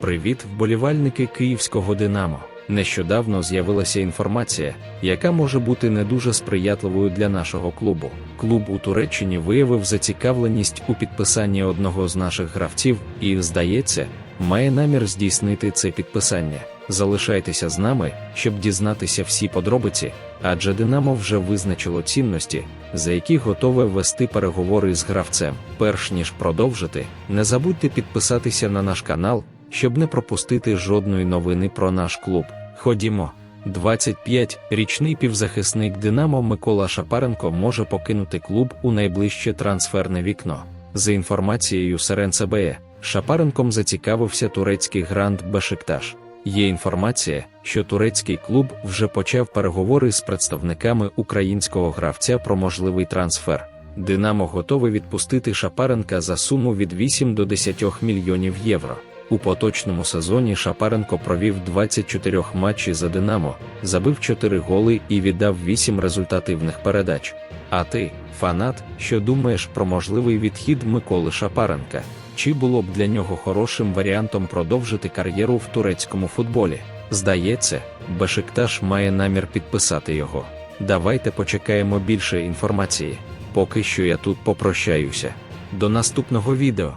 Привіт, вболівальники київського Динамо. Нещодавно з'явилася інформація, яка може бути не дуже сприятливою для нашого клубу. Клуб у Туреччині виявив зацікавленість у підписанні одного з наших гравців і, здається, має намір здійснити це підписання. Залишайтеся з нами, щоб дізнатися всі подробиці, адже Динамо вже визначило цінності, за які готове вести переговори з гравцем. Перш ніж продовжити, не забудьте підписатися на наш канал, щоб не пропустити жодної новини про наш клуб. Ходімо. 25-річний півзахисник Динамо Микола Шапаренко може покинути клуб у найближче трансферне вікно. За інформацією Серен ЦБЕ, Шапаренком зацікавився турецький грант Бешикташ. Є інформація, що турецький клуб вже почав переговори з представниками українського гравця про можливий трансфер. Динамо готове відпустити Шапаренка за суму від 8 до 10 мільйонів євро. У поточному сезоні Шапаренко провів 24 матчі за Динамо, забив 4 голи і віддав 8 результативних передач. А ти, фанат, що думаєш про можливий відхід Миколи Шапаренка? Чи було б для нього хорошим варіантом продовжити кар'єру в турецькому футболі? Здається, Бешикташ має намір підписати його. Давайте почекаємо більше інформації. Поки що я тут попрощаюся. До наступного відео.